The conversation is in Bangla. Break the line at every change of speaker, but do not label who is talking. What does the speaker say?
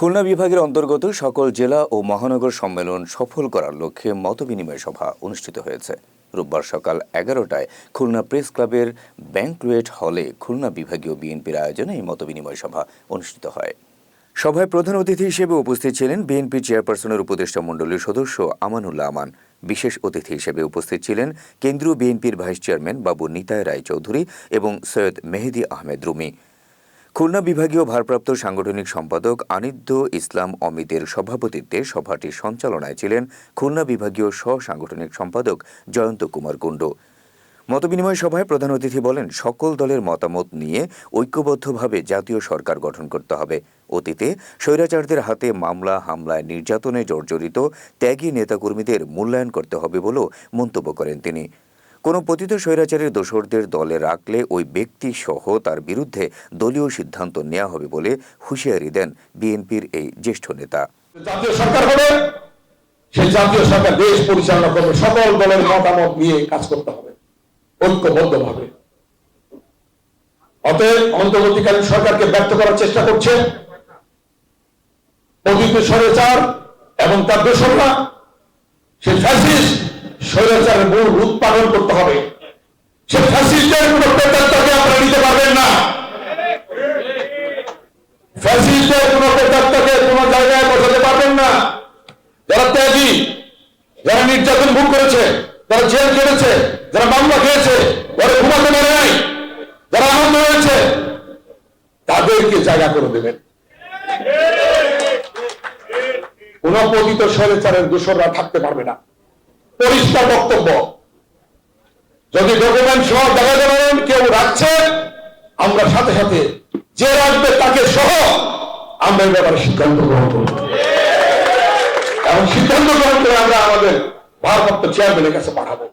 খুলনা বিভাগের অন্তর্গত সকল জেলা ও মহানগর সম্মেলন সফল করার লক্ষ্যে মতবিনিময় সভা অনুষ্ঠিত হয়েছে। রোববার সকাল এগারোটায় খুলনা প্রেস ক্লাবের ব্যাংকুয়েট হলে খুলনা বিভাগীয় বিএনপির আয়োজনে এই মতবিনিময় সভা অনুষ্ঠিত হয়। সভায় প্রধান অতিথি হিসেবে উপস্থিত ছিলেন বিএনপি চেয়ারপারসনের উপদেষ্টা মণ্ডলীর সদস্য আমানুল্লাহ আমান। বিশেষ অতিথি হিসেবে উপস্থিত ছিলেন কেন্দ্রীয় বিএনপির ভাইস চেয়ারম্যান বাবু নিতাই রায় চৌধুরী এবং সৈয়দ মেহেদি আহমেদ রুমি। খুলনা বিভাগীয় ভারপ্রাপ্ত সাংগঠনিক সম্পাদক আনিদ্য ইসলাম অমিতের সভাপতিত্বে সভাটি সঞ্চালনায় ছিলেন খুলনা বিভাগীয় সহ সাংগঠনিক সম্পাদক জয়ন্ত কুমার কুণ্ডু। মতবিনিময় সভায় প্রধান অতিথি বলেন, সকল দলের মতামত নিয়ে ঐক্যবদ্ধভাবে জাতীয় সরকার গঠন করতে হবে। অতীতে স্বৈরাচারদের হাতে মামলা, হামলায় নির্যাতনে জর্জরিত ত্যাগী নেতাকর্মীদের মূল্যায়ন করতে হবে বলেও মন্তব্য করেন তিনি। কোনো পতিত স্বৈরাচারের দোসরদের দলে রাখলে ওই ব্যক্তি সহ তার বিরুদ্ধে দলীয় সিদ্ধান্ত নেওয়া হবে বলে হুঁশিয়ারি দেন বিএনপির এই জ্যেষ্ঠ নেতা।
জাতীয় সরকার হবে, সেই জাতীয় সরকার দেশ পরিচালনা করবে, সকল দলের মতামত নিয়ে কাজ করতে হবে ঐক্যবদ্ধ ভাবে অতএব অন্তর্বর্তীকালীন সরকারকে ব্যর্থ করার চেষ্টা করছে। পবিত্র স্বৈরাচার এবং তার দোসররা সেই ফ্যাসিস্ট স্বৈরাচারের মূল রূপ পালন করতে হবে। সে ফ্যাসিস্টের আপনারা নিতে পারবেন না। ফ্যাসিস্টের জায়গায় বসাতে পারবেন না। যারা ত্যাগী, যারা নির্যাতন ভোগ করেছে, যারা জেল কেটেছে যারা মামলা খেয়েছে, যারা ঘুমাতে নাই, যারা আনন্দ হয়েছে, তাদেরকে জায়গা করে দেবেন। কোন পতিত স্বৈরাচারের দোষররা থাকতে পারবে না। পরিষ্কার বক্তব্য। যদি ডকুমেন্ট সহ দেখা যাবেন কেউ রাখছে, আমরা সাথে সাথে যে রাখবে তাকে সহ আমরা এই ব্যাপারে সিদ্ধান্ত গ্রহণ করব। এবং সিদ্ধান্ত গ্রহণ করে আমরা আমাদের ভারপ্রাপ্ত চেয়ারম্যানের কাছে পাঠাবো।